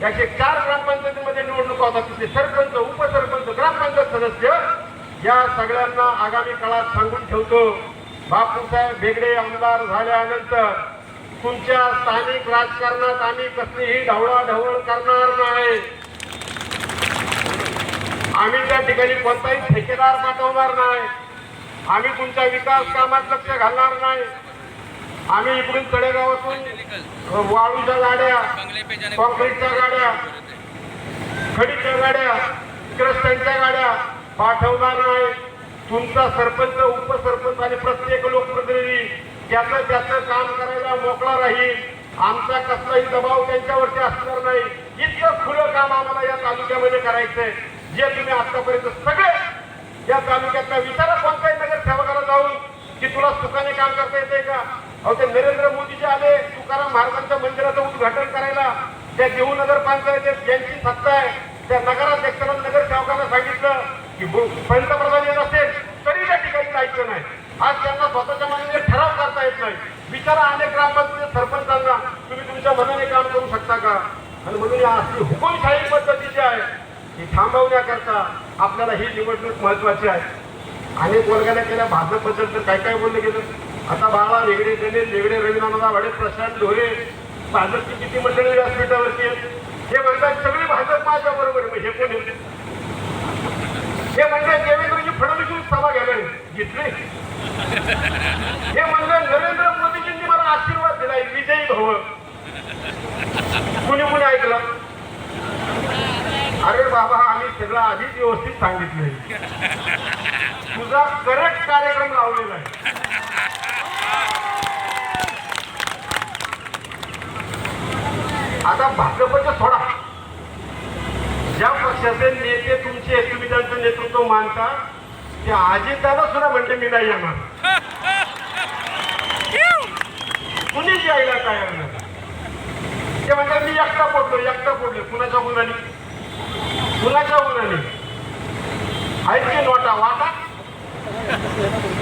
याचे चार ग्रामपंचायतीमध्ये निवडणुका होतात तिथे सरपंच उपसरपंच ग्रामपंचायत सदस्य या सगळ्यांना आगामी काळात सांगून ठेवतो. बापूसाहेब बेगडे आमदार झाल्यानंतर तुमच्या स्थानिक राजकारणात आम्ही कसलीही ढवळाढवळ करणार नाही. आम्ही त्या ठिकाणी कोणताही ठेकेदार पाठवणार नाही. आम्ही तुमच्या विकास कामात लक्ष घालणार नाही. आम्ही इकडून तळेगावातून वाळूच्या गाड्या कॉन्क्रीटच्या गाड्या खडीच्या गाड्या क्रस्टांच्या गाड्या पाठवणार नाही तुमचा सरपंच उपसरपंच आणि प्रत्येक लोकप्रतिनिधी त्याचं त्याचं काम करायला मोकळा राहील. आमचा कसलाही दबाव त्यांच्यावरती असणार नाही. इतकं खुलं काम आम्हाला या तालुक्यामध्ये करायचंय. जे तुम्ही आतापर्यंत सगळे या तालुक्यातल्या विचारा कोणत्याही नगरसेवकाला जाऊन की तुला सुखाने काम करता येते का? अहो ते नरेंद्र मोदीचे आले तुकाराम महाराजांच्या मंदिराचं उद्घाटन करायला. त्या देऊ नगर पंचायतीत ज्यांची सत्ता आहे त्या नगराध्यक्षांना नगरसेवकांना सांगितलं की पंतप्रधान येत असेल तरी त्या ठिकाणी जायचं नाही. आज त्यांना स्वतःच्या मनाने ठराव करता येत नाही. विचारा अनेक ग्रामपंचायत सरपंचांना तुम्ही तुमच्या मनाने काम करू शकता का? आणि म्हणून या असली हुकुमशाही पद्धती जी आहे. ती थांबवण्याकरता आपल्याला ही निवडणूक महत्वाची आहे. अनेक वर्गाने केल्या भाजपबद्दल तर काय काय बोललं गेलं? आता बाळा वेगळे गणेश वेगळे रवींद्रनाथ वाडे प्रशांत ढोरे भाजपची किती मंडळी व्यासपीठावरती आहेत? हे म्हणतात सगळे भाजप माझ्या बरोबर हे कोण होते हे म्हणतात देवेंद्रजी फडणवीस सभा घ्यायला घेतली. हे म्हणतात नरेंद्र मोदीजींनी मला आशीर्वाद दिलाय विजयी भव कुणी कुणी ऐकलं? अरे बाबा आम्ही सगळं आधीच व्यवस्थित सांगितलंय. तुझा करेक्ट कार्यक्रम लावलेला आहे. आता भाजपच्या सोडा. ज्या पक्षाचे नेते तुमचे तुम्ही त्यांचं नेतृत्व मानता ते अजितदादा सुद्धा म्हणते मी नाही येणार. कुणीच यायला तयार नाही? ते म्हणतात मी एकटा पडलो एकटा पडलो कुणाच्या गुणाने कुणाच्या गुणाने आहेत की नोटा? वाटा?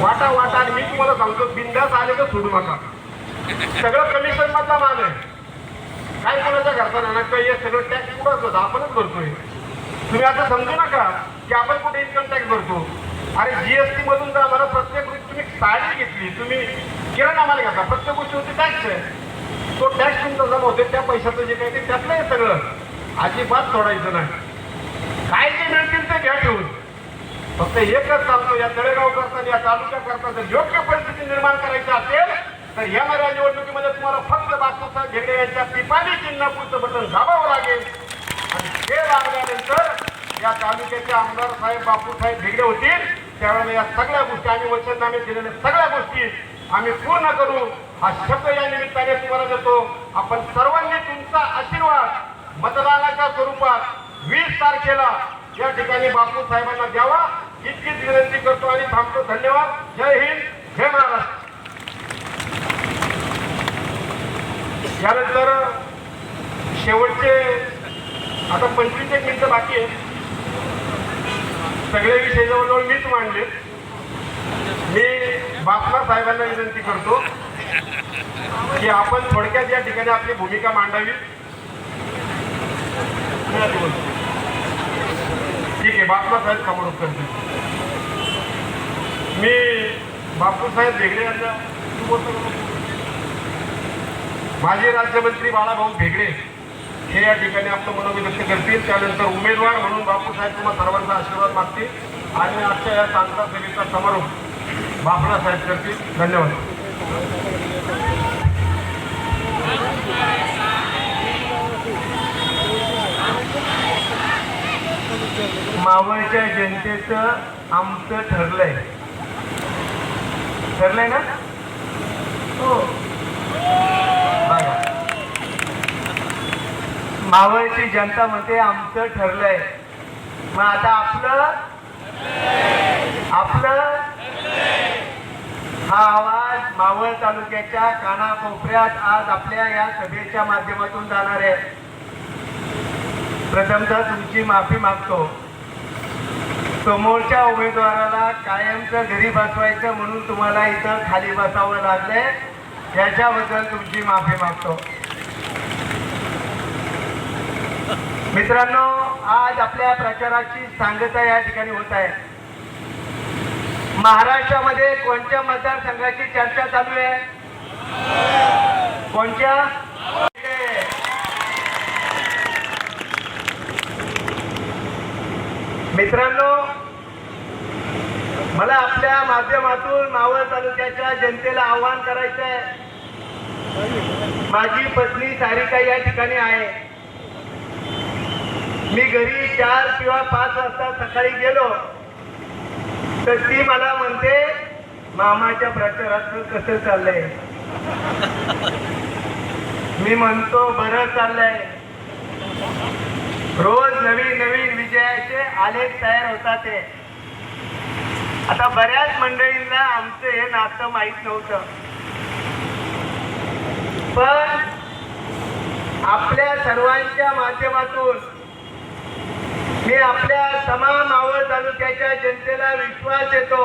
वाटा वाटा. आणि मी तुम्हाला सांगतो बिंदास आले तर सोडू नका. सगळं कमिशन मधला माल आहे. काय कोणाच्या घरचा नाही ना काही हे सगळं टॅक्स कुठं होतं आपणच भरतोय. तुम्ही असं समजू नका की आपण कुठे इन्कम टॅक्स भरतो. अरे जीएसटी मधून जर आम्हाला प्रत्येक गोष्टी तुम्ही साडी घेतली तुम्ही किराणा आम्हाला घेता प्रत्येक गोष्टीवरती टॅक्स आहे तो टॅक्स तुमचा जमा होते त्या पैशाचं जे काही ते त्यातलं आहे सगळं. अजिबात सोडायचं नाही. काय जे मिळतील ते घ्या ठेवून. फक्त एकच चालतो या तळेगाव करता या तालुक्या करता जर योग्य परिस्थिती निर्माण करायची असेल तर येणाऱ्या निवडणुकीमध्ये तुम्हाला फक्त बापूसाहेब घेणे यांच्या पिपाणी चिन्हापूरचं बटन दाबावं लागेल. आणि ते लागल्यानंतर या तालुक्याचे आमदार साहेब बापूसाहेब भेगडे होतील. त्यावेळेला या सगळ्या गोष्टी आम्ही वचननामे दिलेल्या सगळ्या गोष्टी आम्ही पूर्ण करू. हा शब्द या निमित्ताने तुम्हाला देतो. आपण सर्वांनी तुमचा आशीर्वाद मतदानाच्या स्वरूपात वीस तारखेला या ठिकाणी बापू साहेबांना द्यावा. इतकीच विनंती करतो आणि थांबतो. धन्यवाद. जय हिंद. जय महाराष्ट्र. यानंतर शेवटचे आता पंचवीस एक मिनिटं बाकी आहेत. सगळे विषय जवळजवळ मीच मांडले. मी बापना साहेबांना विनंती करतो की आपण थोडक्यात या ठिकाणी आपली भूमिका मांडावी. ठीक आहे बापना साहेब समोर करते मी बापूसाहेब वेगळे यांना तू बोलतो माजी राज्यमंत्री बाळाभाऊ भेगडे हे या ठिकाणी आपलं मनोगत करतील. त्यानंतर उमेदवार म्हणून बापूसाहेब तुम्हाला सर्वांचा आशीर्वाद मागतील. आणि आजच्या या सांगता सभेचा समारोप बापना साहेब करतील. धन्यवाद. मावळच्या जनतेचं आमचं ठरलंय. ठरलंय ना? हो. मावळची जनता म्हणते आमचं ठरलंय. मग आता आपलं? आपलं? हा आवाज मावळ तालुक्याच्या कानाकोपऱ्यात आज आपल्या या सभेच्या माध्यमातून जाणार आहे. प्रथमतः तुमची माफी मागतो. समोरच्या उमेदवाराला कायमचं घरी बसवायचं म्हणून तुम्हाला इथं खाली बसावं लागलंय. याच्याबद्दल तुमची माफी मागतो. मित्रांनो आज आपल्या प्रचाराची सांगता या ठिकाणी होत आहे. महाराष्ट्रामध्ये कोणत्या मतदारसंघाची चर्चा चालू आहे? कोणत्या? मित्रांनो मला आपल्या माध्यमातून मावळ तालुक्याच्या जनतेला आवाहन करायचं आहे माझी पत्नी सारिका या ठिकाणी आहे. मी घरी चार किंवा पाच वाजता सकाळी गेलो. तर ती मला म्हणते मामाच्या प्रचाराचं कसं चाललंय? मी म्हणतो बरं चाललंय. रोज नवीन नवीन विजयाचे आलेख तयार होतात ते आता बऱ्याच मंडळींना आमचं हे नातं माहीत नव्हतं. पण आपल्या सर्वांच्या माध्यमातून मी आपल्या तमाम आवड तालुक्याच्या जनतेला विश्वास देतो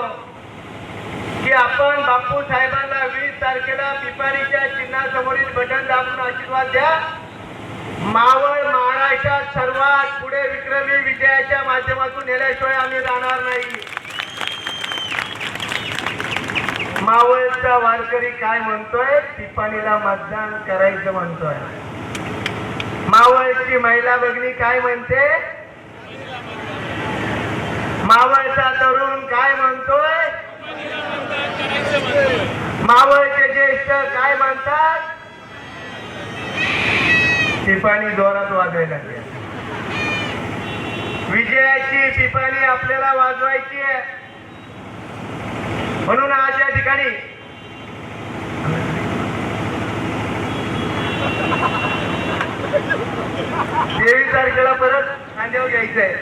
की आपण बापू साहेबांना वीस तारखेला पिपारीच्या चिन्हासमोरील बटन दाबून आशीर्वाद द्या. मावळ महाराष्ट्रात सर्वात पुढे विक्रमी विजयाच्या माध्यमातून नेल्याशिवाय आम्ही राहणार नाही. मावळचा वारकरी काय म्हणतोय? पिपाणीला मतदान करायचं म्हणतोय. मावळची महिला भगिनी काय म्हणते? मावळचा तरुण काय म्हणतोय? मावळचे ज्येष्ठ काय म्हणतात? पिपाणी जोरात वाजवायला विजयाची पिपाणी आपल्याला वाजवायची आहे. म्हणून आज या ठिकाणी तेवीस तारखेला परत खांद्यावर घ्यायचंय.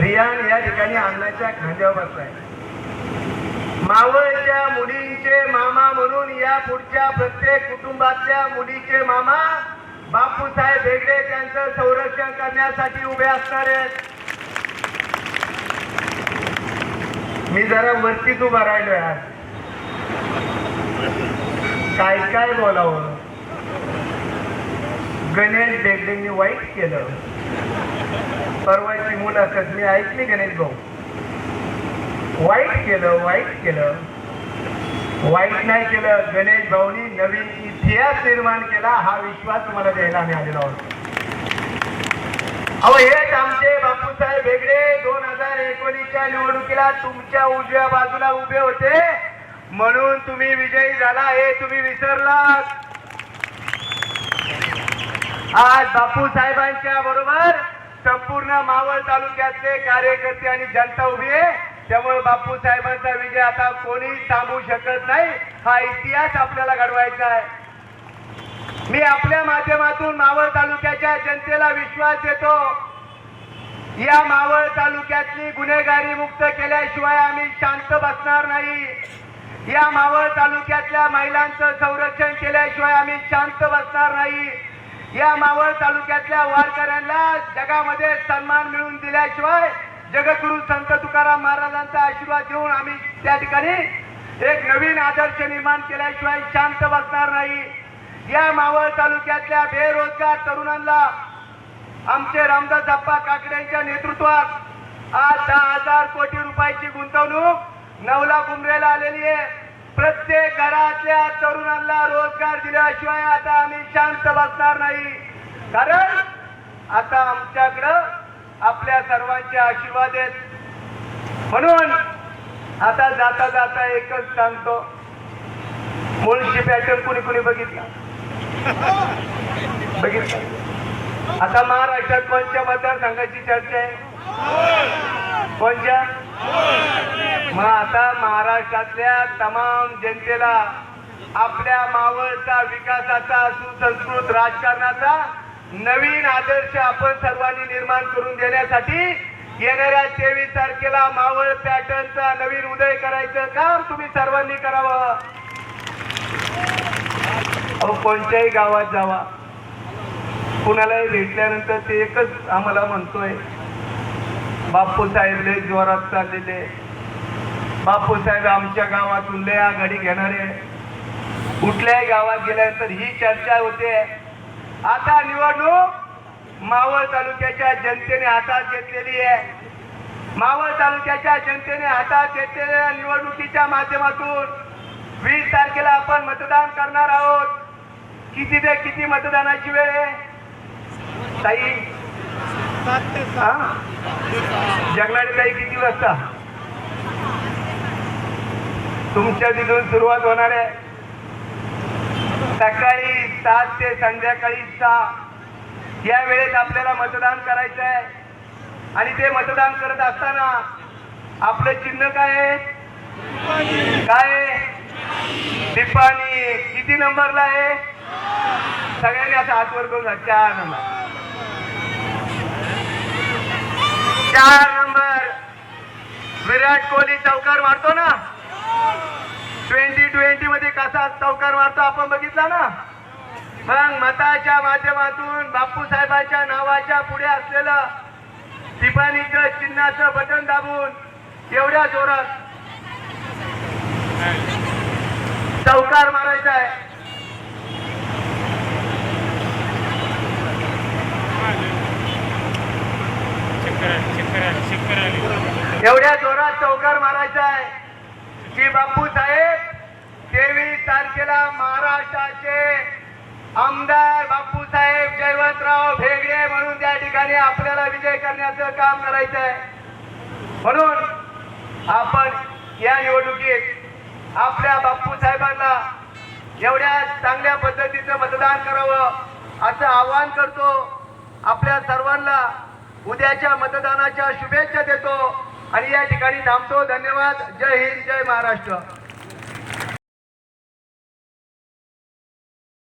रियान या ठिकाणी अन्नाच्या खांद्यावर बसलाय. मावळच्या मुलींचे मामा म्हणून या पुढच्या प्रत्येक कुटुंबातल्या मुलीचे मामा बापूसाहेब हेगडे त्यांचं संरक्षण करण्यासाठी उभे असणार आहेत. मी जरा वरतीच उभा राहिलोय आज. काय काय बोलावं? गणेश बेगडेंनी वाईट केलं. परवाची मुलं कसली ऐकली गणेश भाऊ. वाईट केलं वाईट केलं. वाईट नाही केलं. गणेश भाऊनी नवीन इतिहास निर्माण केला. हा विश्वास तुम्हाला द्यायला आम्ही आलेलो आहोत. अहो हेच आमचे बापूसाहेब वेगळे दोन हजार एकोणीसच्या निवडणुकीला तुमच्या उजव्या बाजूला उभे होते. म्हणून तुम्ही विजयी झाला. हे तुम्ही विसरलात. आज बापू साहेबांच्या बरोबर संपूर्ण मावळ तालुक्यातले कार्यकर्ते आणि जनता उभी आहे. त्यामुळे बापू साहेबांचा विजय आता कोणी थांबवू शकत नाही. हा इतिहास आपल्याला घडवायचा आहे. मी आपल्या माध्यमातून मावळ तालुक्याच्या जनतेला विश्वास देतो. या मावळ तालुक्यातली गुन्हेगारी मुक्त केल्याशिवाय आम्ही शांत बसणार नाही. या मावळ तालुक्यातल्या महिलांचं संरक्षण केल्याशिवाय आम्ही शांत बसणार नाही. या मावळ तालुक्यातल्या वारकऱ्यांना जगामध्ये सन्मान मिळवून दिल्याशिवाय जगगुरु संत तुकाराम महाराजांचा आशीर्वाद देऊन आम्ही त्या ठिकाणी एक नवीन आदर्श निर्माण केल्याशिवाय शांत बसणार नाही. या मावळ तालुक्यातल्या बेरोजगार तरुणांना आमचे रामदास अप्पा काकड्यांच्या नेतृत्वात आज दहा हजार कोटी रुपयाची गुंतवणूक नवला कुंभरेला आलेली आहे. प्रत्येक घरातल्या तरुणांना रोजगार दिल्याशिवाय आता आम्ही शांत बसणार नाही. कारण आता आमच्याकडं आपल्या सर्वांचे आशीर्वाद आहेत. म्हणून आता जाता जाता एकच सांगतो. मुळशी पॅटर्न कुणी कुणी बघितला? बघितलं? आता महाराष्ट्रात कोणत्या मतदारसंघाची चर्चा आहे. कोणत्या? मग आता महाराष्ट्रातल्या तमाम जनतेला आपल्या मावळचा विकासाचा सुसंस्कृत राजकारणाचा नवीन आदर्श आपण सर्वांनी निर्माण करून देण्यासाठी येणाऱ्या तेवीस तारखेला मावळ पॅटर्नचा नवीन उदय करायचं काम तुम्ही सर्वांनी करावं. अहो कोणत्याही गावात जावा. कुणालाही भेटल्यानंतर ते एकच आम्हाला म्हणतोय बापूसाहेब लय जोरात चाललेले. बापूसाहेब आमच्या गावातून लय आघाडी घेणारे. कुठल्याही गावात गेल्यानंतर ही चर्चा होते. आता निवडणूक मावळ तालुक्याच्या जनतेने हातात घेतलेली आहे. मावळ तालुक्याच्या जनतेने हातात घेतलेल्या निवडणुकीच्या माध्यमातून वीस तारखेला आपण मतदान करणार आहोत. किती ते किती मतदानाची वेळ आहे? ताई जगनाडे ताई किती वाजता? तुमच्या तिथून सुरुवात होणार आहे. सकाळी सात ते संध्याकाळी सहा. या वेळेत आपल्याला मतदान करायचं आहे. आणि ते मतदान करत असताना आपलं चिन्ह काय आहे? काय आहे? दीपानी. किती नंबरला आहे? सगळ्यांनी असं हात वर करून चार नंबर. चार नंबर. विराट कोहली चौकार मारतो ना? ट्वेंटी ट्वेंटी मध्ये कसा चौकार मारतो आपण बघितला ना? मग मताच्या माध्यमातून बापू साहेबांच्या नावाच्या पुढे असलेलं टिपाणीचं चिन्हाचं बटन दाबून एवढ्या जोरात चौकार मारायचा आहे चक्कर आली चक्कर आली चक्कर आली एवढ्या जोरात चौकार मारायचा आहे की बापू साहेब तेवीस तारखेला महाराष्ट्राचे आमदार बापूसाहेब जयवंतराव भेगडे म्हणून त्या ठिकाणी आपल्याला विजय करण्याचं काम करायचं आहे म्हणून आपण या निवडणुकीत आपल्या बापू साहेबांना एवढ्या चांगल्या पद्धतीचं मतदान करावं असं आवाहन करतो. आपल्या सर्वांना उद्याच्या मतदानाच्या शुभेच्छा देतो. आणि या ठिकाणी थांबतो. धन्यवाद. जय हिंद जय महाराष्ट्र.